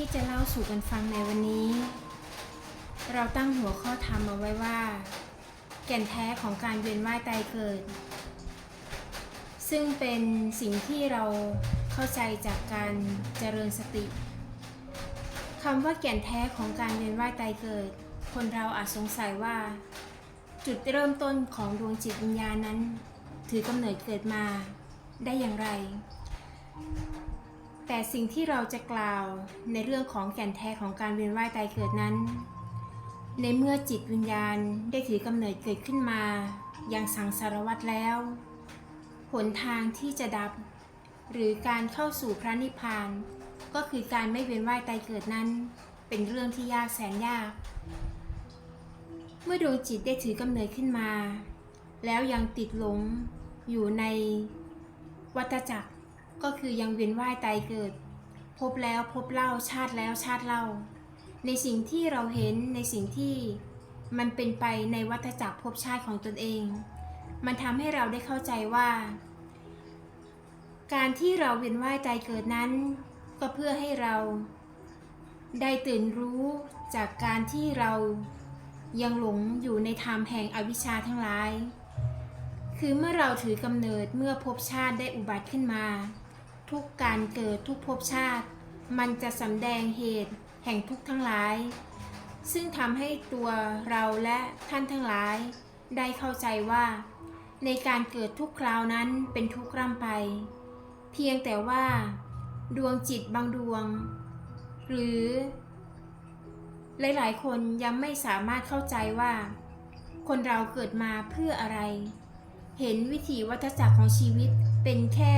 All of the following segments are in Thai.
ที่จะเล่าสู่กันฟังในวันนี้ เราตั้งหัวข้อธรรมเอาไว้ว่า แก่นแท้ของการเวียนว่ายตายเกิด ซึ่งเป็นสิ่งที่เราเข้าใจจากการเจริญสติคำว่าแก่นแท้ของการเวียนว่ายตายเกิด คนเราอาจสงสัยว่า จุดเริ่มต้นของดวงจิตวิญญาณนั้น ถือกำเนิดเกิดมาได้อย่างไร แต่สิ่งที่เราจะกล่าวในเรื่องของแก่นแท้ของการเวียนว่ายตายเกิดนั้น ในเมื่อจิตวิญญาณได้ถือกำเนิดเกิดขึ้นมา อย่างสังสารวัตรแล้ว หนทางที่จะดับ หรือการเข้าสู่พระนิพพาน ก็คือการไม่เวียนว่ายตายเกิดนั้น เป็นเรื่องที่ยากแสนยาก เมื่อดวงจิตได้ถือกำเนิดขึ้นมา แล้วยังติดหลงอยู่ในวัฏจักร ก็คือยังเวียนว่ายตายเกิด พบแล้วพบเล่าชาติแล้วชาติเล่า ในสิ่งที่เราเห็นในสิ่งที่มันเป็นไปในวัฏจักรภพชาติของตนเอง มันทำให้เราได้เข้าใจว่า การที่เราเวียนว่ายตายเกิดนั้น ก็เพื่อให้เรา ได้ตื่นรู้จากการที่เรายังหลงอยู่ในธรรมแห่งอวิชชาทั้งหลาย คือเมื่อเราถือกำเนิดเมื่อภพชาติได้อุบัติขึ้นมา ทุกการเกิดทุกภพชาติ มันจะสำแดงเหตุแห่งทุกทั้งหลาย ซึ่งทำให้ตัวเราและท่านทั้งหลาย ได้เข้าใจว่า ในการเกิดทุกคราวนั้นเป็นทุกร่ำไป เพียงแต่ว่า ดวงจิตบางดวง หรือ หลายๆ คนยังไม่สามารถเข้าใจว่า คนเราเกิดมาเพื่ออะไร เห็นวิถีวัฏจักรของชีวิตเป็นแค่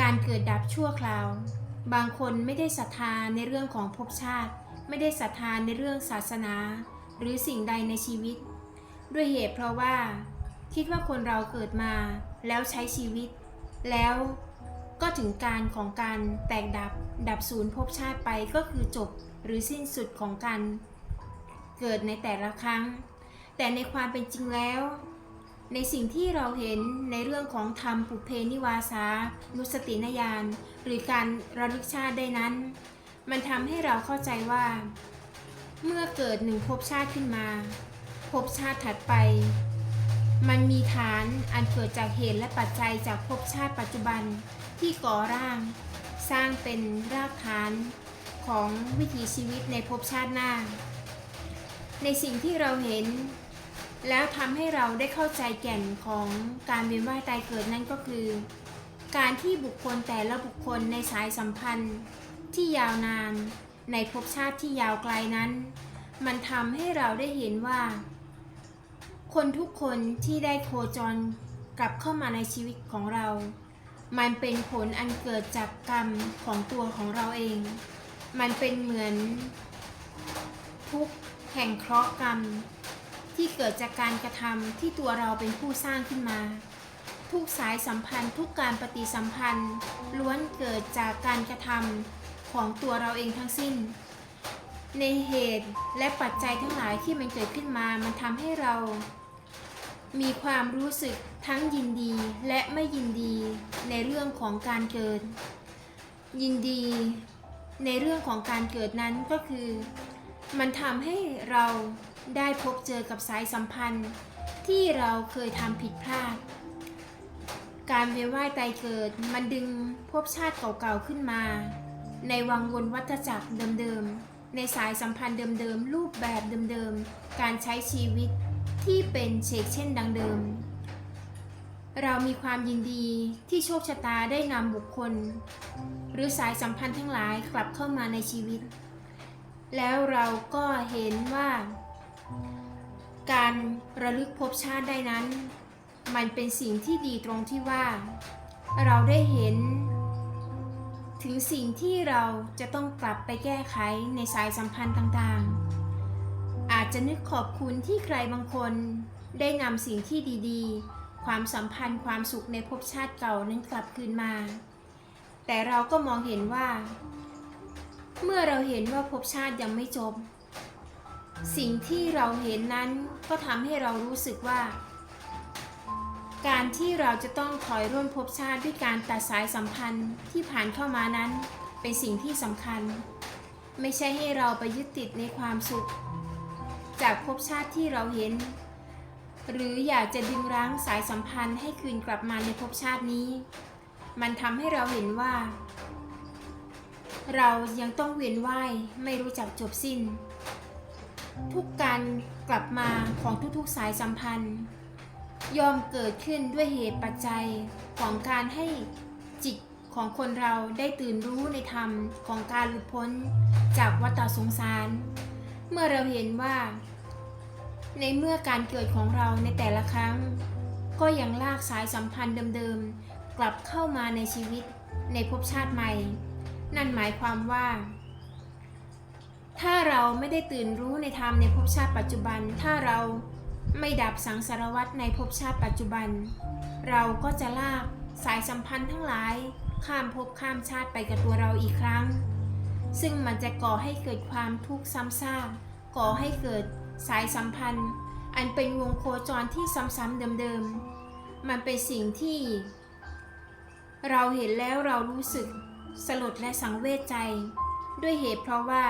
การเกิดดับชั่วคราว บางคนไม่ได้ศรัทธาในเรื่องของภพชาติ ไม่ได้ศรัทธาในเรื่องศาสนา หรือสิ่งใดในชีวิต ด้วยเหตุเพราะว่า คิดว่าคนเราเกิดมาแล้วใช้ชีวิต แล้วก็ถึงการของการแตกดับดับศูนย์ภพชาติไปก็คือจบหรือสิ้นสุดของการเกิดในแต่ละครั้ง แต่ในความเป็นจริงแล้ว ในสิ่งที่เราเห็นในเรื่องของธรรมปุเพนิวาสานุสตินญาณหรือการระลึกชาติได้นั้น มันทำให้เราเข้าใจว่า เมื่อเกิดหนึ่งภพชาติขึ้นมาภพชาติถัดไป มันมีฐานอันเกิดจากเหตุและปัจจัยจากภพชาติปัจจุบันที่ก่อร่าง สร้างเป็นรากฐานของวิถีชีวิตในภพชาติหน้า ในสิ่งที่เราเห็น แล้วทำให้เราได้เข้าใจแก่นของการเวียนว่ายตายเกิดนั่นก็คือ การที่บุคคลแต่ละบุคคลในสายสัมพันธ์ที่ยาวนาน ในภพชาติที่ยาวไกลนั้น มันทำให้เราได้เห็นว่า คนทุกคนที่ได้โคจรกลับเข้ามาในชีวิตของเรา มันเป็นผลอันเกิดจากกรรมของตัวของเราเอง มันเป็นเหมือน ทุกแห่งเคราะห์กรรม ที่เกิดจากการกระทำที่ตัวเราเป็นผู้สร้างขึ้นมา ทุกสายสัมพันธ์ ทุกการปฏิสัมพันธ์ ล้วนเกิดจากการกระทำของตัวเราเองทั้งสิ้น ในเหตุและปัจจัยทั้งหลายที่มันเกิดขึ้นมา มันทำให้เรา มีความรู้สึกทั้งยินดีและไม่ยินดีในเรื่องของการเกิด ยินดีในเรื่องของการเกิดนั้นก็คือ มันทำให้เรา ได้พบเจอกับสายสัมพันธ์ที่เราเคยทำผิดพลาด การเวียนว่ายตายเกิดมันดึงภพชาติเก่าๆขึ้นมา ในวังวนวัฏจักรเดิมๆ ในสายสัมพันธ์เดิมๆ รูปแบบเดิมๆ การใช้ชีวิตที่เป็นเชกเช่นดังเดิม เรามีความยินดีที่โชคชะตาได้นำบุคคล หรือสายสัมพันธ์ทั้งหลายกลับเข้ามาในชีวิต แล้วเราก็เห็นว่า การระลึกภพชาติได้นั้น มันเป็นสิ่งที่ดีตรงที่ว่า เราได้เห็น ถึงสิ่งที่เราจะต้องกลับไปแก้ไขในสายสัมพันธ์ต่างๆ อาจจะนึกขอบคุณที่ใครบางคนได้นำสิ่งที่ดีๆ ความสัมพันธ์ความสุขในภพชาติเก่านั้นกลับคืนมา แต่เราก็มองเห็นว่า เมื่อเราเห็นว่าภพชาติยังไม่จบ สิ่งที่เราเห็นนั้นก็ทำให้เรารู้สึกว่า การที่เราจะต้องถอยร่นภพชาติด้วยการตัดสายสัมพันธ์ที่ผ่านเข้ามานั้น เป็นสิ่งที่สำคัญ ไม่ใช่ให้เราไปยึดติดในความสุข จากภพชาติที่เราเห็น หรืออยากจะดึงรั้งสายสัมพันธ์ให้คืนกลับมาในภพชาตินี้ มันทำให้เราเห็นว่า เรายังต้องเวียนว่ายไม่รู้จักจบสิ้น ทุกการกลับมาของทุกๆสายสัมพันธ์ ย่อมเกิดขึ้นด้วยเหตุปัจจัยของการให้จิตของคนเราได้ตื่นรู้ในธรรมของการหลุดพ้นจากวัฏสงสาร เมื่อเราเห็นว่า ในเมื่อการเกิดของเราในแต่ละครั้ง ก็ยังลากสายสัมพันธ์เดิมๆ กลับเข้ามาในชีวิตในภพชาติใหม่ นั่นหมายความว่า ถ้าเราไม่ได้ตื่นรู้ในธรรมในภพชาติปัจจุบัน ถ้าเราไม่ดับสังสารวัตในภพชาติปัจจุบัน เราก็จะลากสายสัมพันธ์ทั้งหลาย ข้ามภพข้ามชาติไปกับตัวเราอีกครั้ง ซึ่งมันจะก่อให้เกิดความทุกข์ซ้ำซากก่อให้เกิดสายสัมพันธ์ อันเป็นวงโคจรที่ซ้ำๆเดิมๆ มันเป็นสิ่งที่ เราเห็นแล้วเรารู้สึกสลดและสังเวชใจ ด้วยเหตุเพราะว่า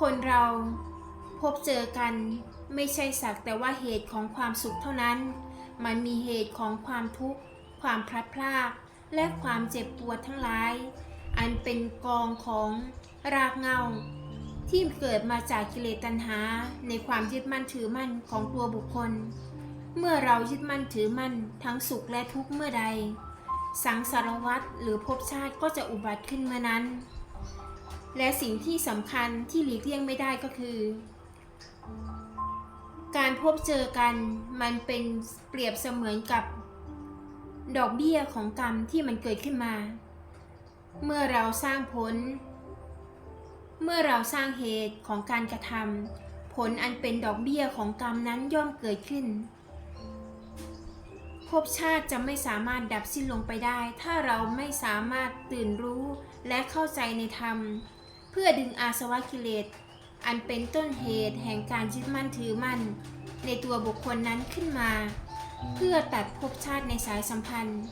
คนเราพบเจอกันไม่ใช่สักแต่ว่าเหตุของความสุขเท่านั้น มันมีเหตุของความทุกข์ ความพลัดพรากและความเจ็บปวดทั้งหลาย อันเป็นกองของรากเงา ที่เกิดมาจากกิเลสตัณหาในความยึดมั่นถือมั่นของตัวบุคคล เมื่อเรายึดมั่นถือมั่นทั้งสุขและทุกข์เมื่อใด สังสารวัฏหรือภพชาติก็จะอุบัติขึ้นเมื่อนั้น และสิ่งที่สำคัญที่หลีกเลี่ยงไม่ได้ก็คือ การพบเจอกันมันเป็นเปรียบเสมือนกับ ดอกเบี้ยของกรรมที่มันเกิดขึ้นมา เมื่อเราสร้างผล เมื่อเราสร้างเหตุของการกระทำผลอันเป็นดอกเบี้ยของกรรมนั้นย่อมเกิดขึ้นภพชาติจะไม่สามารถดับสิ้นลงไปได้ ถ้าเราไม่สามารถตื่นรู้และเข้าใจในธรรม พื่อดึงอาสวะกิเลส อันเป็นต้นเหตุแห่งการยึดมั่นถือมั่น ในตัวบุคคลนั้นขึ้นมา เพื่อตัดภพชาติในสายสัมพันธ์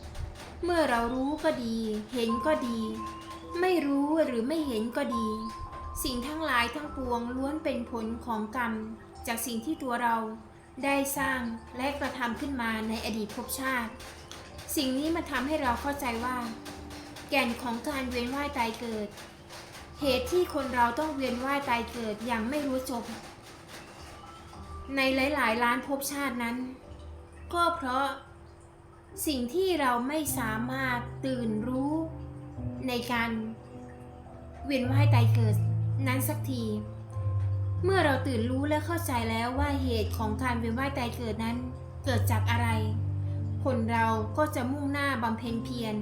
เมื่อเรารู้ก็ดี เห็นก็ดี ไม่รู้หรือไม่เห็นก็ดี สิ่งทั้งหลายทั้งปวงล้วนเป็นผลของกรรม จากสิ่งที่ตัวเราได้สร้างและกระทำขึ้นมาในอดีตภพชาติ สิ่งนี้มาทำให้เราเข้าใจว่า แก่นของการเวียนว่ายตายเกิด เหตุที่คนเราต้องเวียนว่ายตายเกิดอย่างไม่รู้จบ ในหลาย ๆ ล้านภพชาตินั้น ก็เพราะสิ่งที่เราไม่สามารถตื่นรู้ ในการเวียนว่ายตายเกิดนั้นสักที เมื่อเราตื่นรู้และเข้าใจแล้วว่าเหตุของการเวียนว่ายตายเกิดนั้น เกิดจากอะไร คนเราก็จะมุ่งหน้าบำเพ็ญเพียร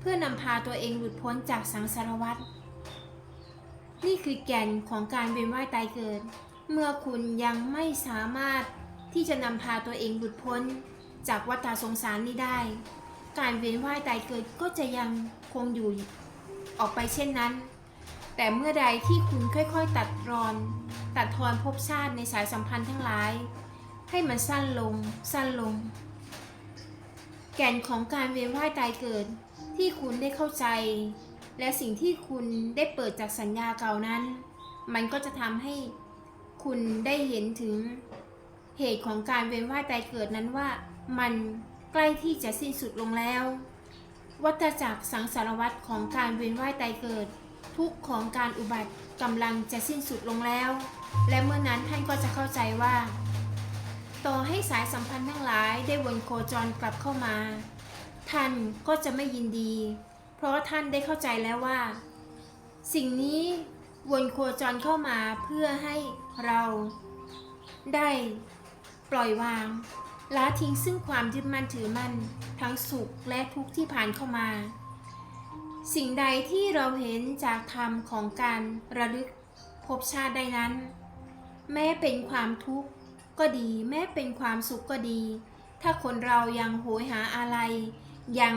เพื่อนำพาตัวเองหลุดพ้นจากสังสารวัฏ นี่คือแก่นของการเวียนว่ายตายเกิด เมื่อคุณยังไม่สามารถที่จะนำพาตัวเองหลุดพ้น จากวัฏสงสารนี้ได้ การเวียนว่ายตายเกิดก็จะยังคงอยู่ออกไปเช่นนั้น แต่เมื่อใดที่คุณค่อยๆ ตัดรอน ตัดทอนภพชาติในสายสัมพันธ์ทั้งหลาย ให้มันสั้นลง สั้นลง แก่นของการเวียนว่ายตายเกิดที่คุณได้เข้าใจ และสิ่งที่คุณได้เปิดจากสัญญาเก่านั้น มันก็จะทำให้คุณได้เห็นถึงเหตุของการเวียนว่ายตายเกิดนั้นว่ามันใกล้ที่จะสิ้นสุดลงแล้ว วัฏจักรสังสารวัฏของการเวียนว่ายตายเกิด ทุกข์ของการอุบัติกำลังจะสิ้นสุดลงแล้ว และเมื่อนั้นท่านก็จะเข้าใจว่า ต่อให้สายสัมพันธ์ทั้งหลายได้วนโคจรกลับเข้ามา ท่านก็จะไม่ยินดี เพราะท่านได้เข้าใจแล้วว่า สิ่งนี้วนโคจรเข้ามาเพื่อให้เรา ได้ปล่อยวางละทิ้งซึ่งความยึดมั่นถือมั่นทั้งสุขและทุกข์ที่ผ่านเข้ามา สิ่งใดที่เราเห็นจากธรรมของการระลึกภพชาติใดนั้น แม้เป็นความทุกข์ก็ดี แม้เป็นความสุขก็ดี ถ้าคนเรายังโหยหาอะไรยัง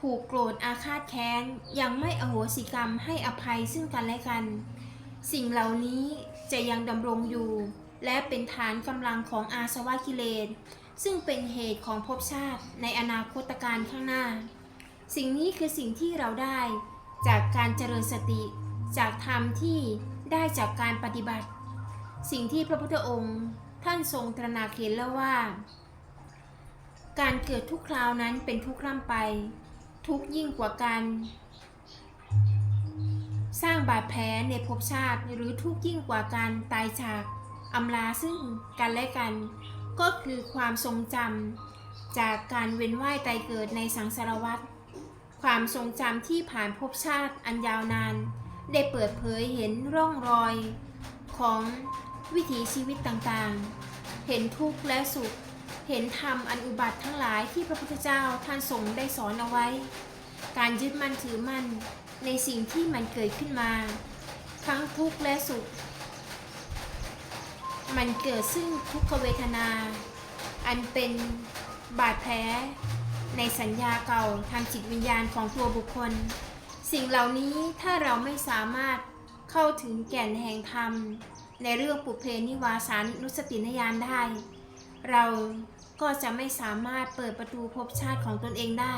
ผูกโกรธอาฆาตแค้น ยังไม่อโหสิกรรมให้อภัยซึ่งกันและกัน สิ่งเหล่านี้จะยังดำรงอยู่ และเป็นฐานกำลังของอาสวะกิเลสซึ่งเป็นเหตุของภพชาติในอนาคตการข้างหน้า สิ่งนี้คือสิ่งที่เราได้ จากการเจริญสติ จากธรรมที่ได้จากการปฏิบัติ สิ่งที่พระพุทธองค์ท่านทรงตระหนักเห็นแล้วว่า การเกิดทุกคราวนั้นเป็นทุกข์ร่ำไป ทุกข์ยิ่งกว่าการสร้างบาดแผลในภพชาติ หรือทุกข์ยิ่งกว่าการตายจากอำลาซึ่งกันและกัน ก็คือความทรงจำจากการเวียนว่ายตายเกิดในสังสารวัฏความทรงจำที่ผ่านภพชาติอันยาวนาน ได้เปิดเผยเห็นร่องรอยของวิถีชีวิตต่างๆ เห็นทุกข์และสุข เห็นธรรมอันอุบัติทั้งหลายที่พระพุทธเจ้าท่านทรงได้สอนเอาไว้ การยึดมั่นถือมั่นในสิ่งที่มันเกิดขึ้นมา ทั้งทุกข์และสุข มันเกิดซึ่งทุกขเวทนา อันเป็นบาดแผลในสัญญาเก่าทางจิตวิญญาณของตัวบุคคล สิ่งเหล่านี้ถ้าเราไม่สามารถเข้าถึงแก่นแห่งธรรม ในเรื่องปุเพนิวาสานุสตินญาณได้ เราก็จะไม่สามารถเปิดประตูภพชาติของตนเองได้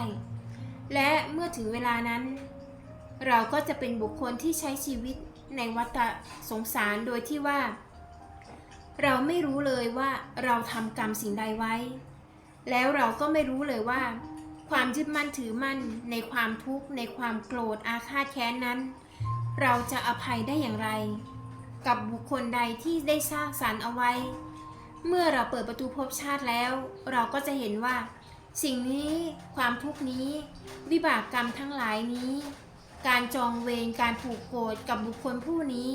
และเมื่อถึงเวลานั้น เราก็จะเป็นบุคคลที่ใช้ชีวิตในวัฏสงสารโดยที่ว่า เราไม่รู้เลยว่าเราทำกรรมสิ่งใดไว้ แล้วเราก็ไม่รู้เลยว่า ความยึดมั่นถือมั่นในความทุกข์ในความโกรธอาฆาตแค้นนั้น เราจะอภัยได้อย่างไร กับบุคคลใดที่ได้สร้างสรรค์เอาไว้ เมื่อเราเปิดประตูภพชาติแล้ว เราก็จะเห็นว่า สิ่งนี้ ความทุกนี้ วิบากกรรมทั้งหลายนี้ การจองเวรการผูกโกรธกับบุคคลผู้นี้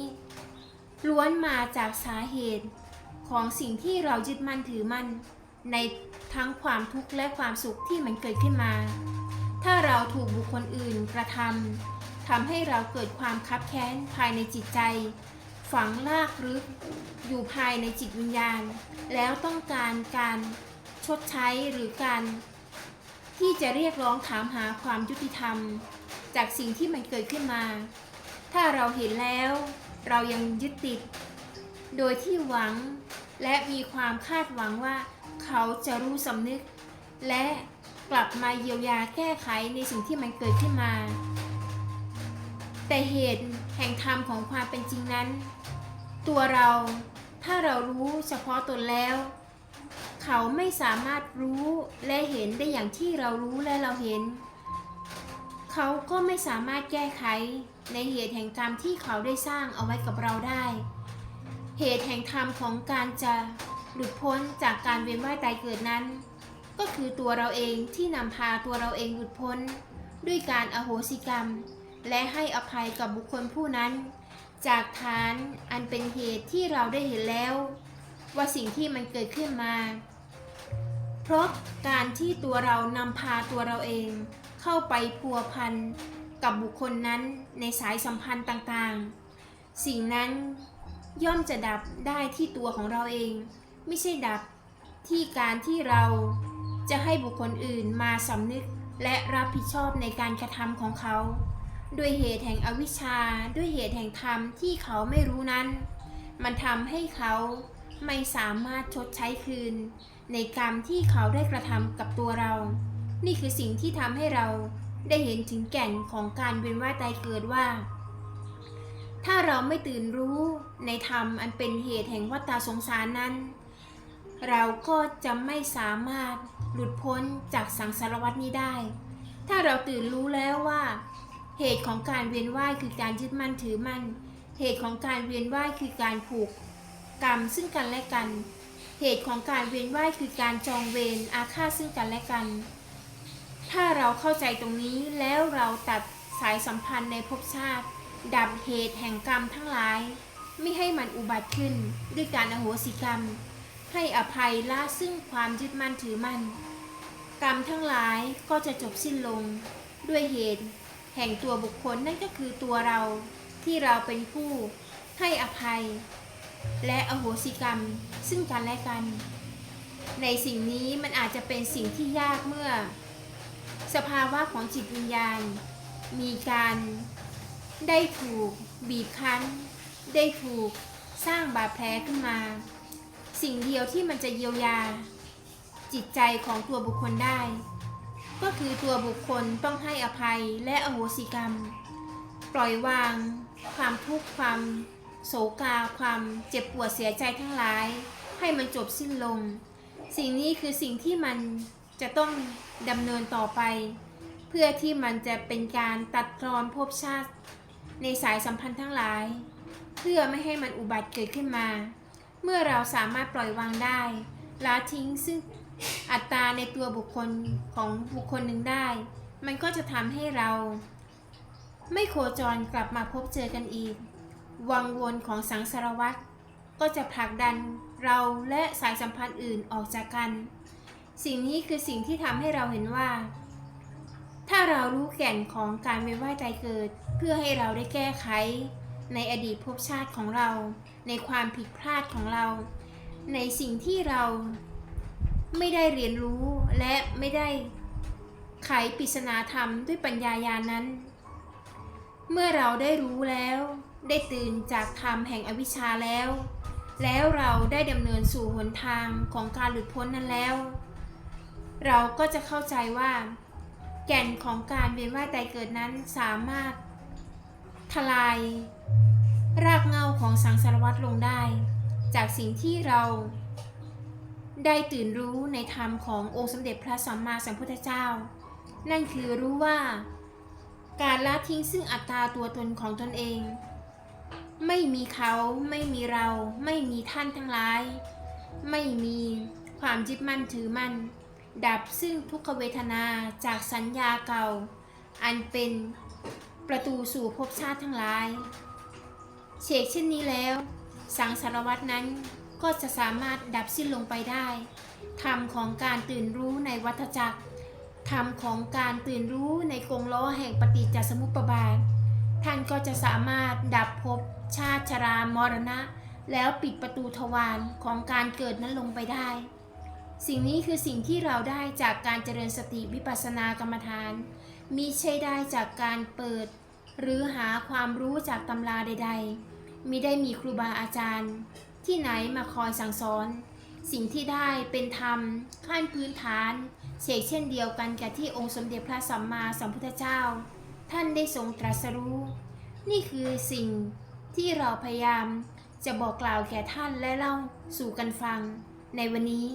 ล้วนมาจากสาเหตุ ของสิ่งที่เรายึดมั่นถือมั่น ในทั้งความทุกข์และความสุขที่มันเกิดขึ้นมา ถ้าเราถูกบุคคลอื่นกระทำทำให้เราเกิดความคับแค้นภายในจิตใจ ฝังลากลึกอยู่ภายในจิตวิญญาณ แล้วต้องการการชดใช้หรือการที่จะเรียกร้องถามหาความยุติธรรม จากสิ่งที่มันเกิดขึ้นมา ถ้าเราเห็นแล้ว เรายังยึดติด โดยที่หวังและมีความคาดหวังว่า เขาจะรู้สำนึก และกลับมาเยียวยาแก้ไขในสิ่งที่มันเกิดขึ้นมา แต่เหตุแห่งธรรมของความเป็นจริงนั้น ตัวเราถ้าเรารู้เฉพาะตนแล้ว เขาไม่สามารถรู้และเห็นได้อย่างที่เรารู้และเราเห็น เขาก็ไม่สามารถแก้ไขในเหตุแห่งกรรมที่เขาได้สร้างเอาไว้กับเราได้ เหตุแห่งธรรมของการจะหลุดพ้นจากการเวียนว่ายตายเกิดนั้น ก็คือตัวเราเองที่นำพาตัวเราเองหลุดพ้น ด้วยการอโหสิกรรม และให้อภัยกับบุคคลผู้นั้น จากฐานอันเป็นเหตุที่เราได้เห็นแล้ว ว่าสิ่งที่มันเกิดขึ้นมา เพราะการที่ตัวเรานำพาตัวเราเองเข้าไปพัวพันกับบุคคลนั้นในสายสัมพันธ์ต่างๆ สิ่งนั้นย่อมจะดับได้ที่ตัวของเราเอง ไม่ใช่ดับที่การที่เราจะให้บุคคลอื่นมาสำนึกและรับผิดชอบในการกระทำของเขา ด้วยเหตุแห่งอวิชชา ด้วยเหตุแห่งธรรมที่เขาไม่รู้นั้น มันทำให้เขาไม่สามารถชดใช้คืน ในกรรมที่เขาได้กระทำกับตัวเรา นี่คือสิ่งที่ทำให้เราได้เห็นถึงแก่นของการเวียนว่ายตายเกิดว่า ถ้าเราไม่ตื่นรู้ในธรรมอันเป็นเหตุแห่งวัฏสงสารนั้น เราก็จะไม่สามารถหลุดพ้นจากสังสารวัฏนี้ได้ ถ้าเราตื่นรู้แล้วว่า เหตุของการเวียนว่ายคือการยึดมั่นถือมั่น เหตุของการเวียนว่ายคือการผูกกรรมซึ่งกันและกัน เหตุของการเวียนว่ายคือการจองเวรอาฆาตซึ่งกันและกัน ถ้าเราเข้าใจตรงนี้แล้วเราตัดสายสัมพันธ์ในภพชาติ ดับเหตุแห่งกรรมทั้งหลาย ไม่ให้มันอุบัติขึ้น ด้วยการอโหสิกรรม ให้อภัยละซึ่งความยึดมั่นถือมั่น กรรมทั้งหลายก็จะจบสิ้นลงด้วยเหตุ แห่งตัวบุคคลนั่นก็คือตัวเราที่เราเป็นผู้ให้อภัย และอโหสิกรรมซึ่งกันและกัน ในสิ่งนี้มันอาจจะเป็นสิ่งที่ยากเมื่อ สภาวะของจิตวิญญาณ มีการได้ถูกบีบคั้น ได้ถูกสร้างบาดแผลขึ้นมา สิ่งเดียวที่มันจะเยียวยา จิตใจของตัวบุคคลได้ ก็คือตัวบุคคลต้องให้อภัยและอโหสิกรรม ปล่อยวาง ความทุกข์ความโศกาความเจ็บปวดเสียใจทั้งหลาย ให้มันจบสิ้นลง สิ่งนี้คือสิ่งที่มันจะต้องดำเนินต่อไป เพื่อที่มันจะเป็นการตัดรอนภพชาติ ในสายสัมพันธ์ทั้งหลาย เพื่อไม่ให้มันอุบัติเกิดขึ้นมา เมื่อเราสามารถปล่อยวางได้ละทิ้งซึ่ง อัตตาในตัวบุคคลของบุคคลหนึ่งได้ มันก็จะทำให้เรา ไม่โคจรกลับมาพบเจอกันอีก วังวนของสังสารวัตรก็จะผลักดันเราและสายสัมพันธ์อื่นออกจากกัน สิ่งนี้คือสิ่งที่ทำให้เราเห็นว่า ถ้าเรารู้แก่นของการเวียนว่ายตายเกิด เพื่อให้เราได้แก้ไข ในอดีตภพชาติของเรา ในความผิดพลาดของเรา ในสิ่งที่เรา ไม่ได้เรียนรู้และไม่ได้ไขปริศนาธรรมด้วยปัญญายาณนั้น เมื่อเราได้รู้แล้ว ได้ตื่นจากธรรมแห่งอวิชชาแล้ว แล้วเราได้ดำเนินสู่หนทางของการหลุดพ้นนั้นแล้ว เราก็จะเข้าใจว่า แก่นของการเวียนว่ายตายเกิดนั้นสามารถ ทลาย รากเงาของสังสารวัตรลงได้ จากสิ่งที่เรา ได้ตื่นรู้ในธรรมขององค์สมเด็จพระสัมมาสัมพุทธเจ้า นั่นคือรู้ว่า การละทิ้งซึ่งอัตตาตัวตนของตนเอง ไม่มีเขาไม่มีเรา ไม่มีท่านทั้งหลาย ไม่มีความยึดมั่นถือมั่น ดับซึ่งทุกขเวทนาจากสัญญาเก่า อันเป็นประตูสู่ภพชาติทั้งหลายเฉกเช่นนี้แล้ว สังสารวัตนั้น ก็จะสามารถดับสิ้นลงไปได้ ธรรมของการตื่นรู้ในวัฏจักร ธรรมของการตื่นรู้ในกรงล้อแห่งปฏิจจสมุปบาท ท่านก็จะสามารถดับภพชาติชรามรณะ แล้วปิดประตูทวารของการเกิดนั้นลงไปได้ สิ่งนี้คือสิ่งที่เราได้จากการเจริญสติวิปัสสนากรรมฐาน มิใช่ได้จากการเปิด หรือหาความรู้จากตำราใด ๆมิได้มีครูบาอาจารย์ ที่ไหนมาคอยสั่งสอน สิ่งที่ได้เป็นธรรมขั้นพื้นฐานเชกเช่นเดียวกันกับที่องค์สมเด็จพระสัมมาสัมพุทธเจ้า ท่านได้ทรงตรัสรู้ นี่คือสิ่งที่เราพยายามจะบอกกล่าวแก่ท่านและเล่าสู่กันฟัง ในวันนี้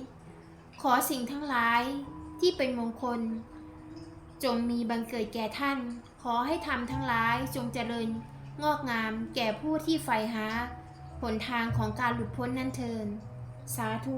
ขอสิ่งทั้งหลายที่เป็นมงคล จงมีบังเกิดแก่ท่าน ขอให้ทำทั้งหลายจงเจริญงอกงามแก่ผู้ที่ใฝ่หา หนทางของการหลุดพ้นนั่นเทิน สาธุ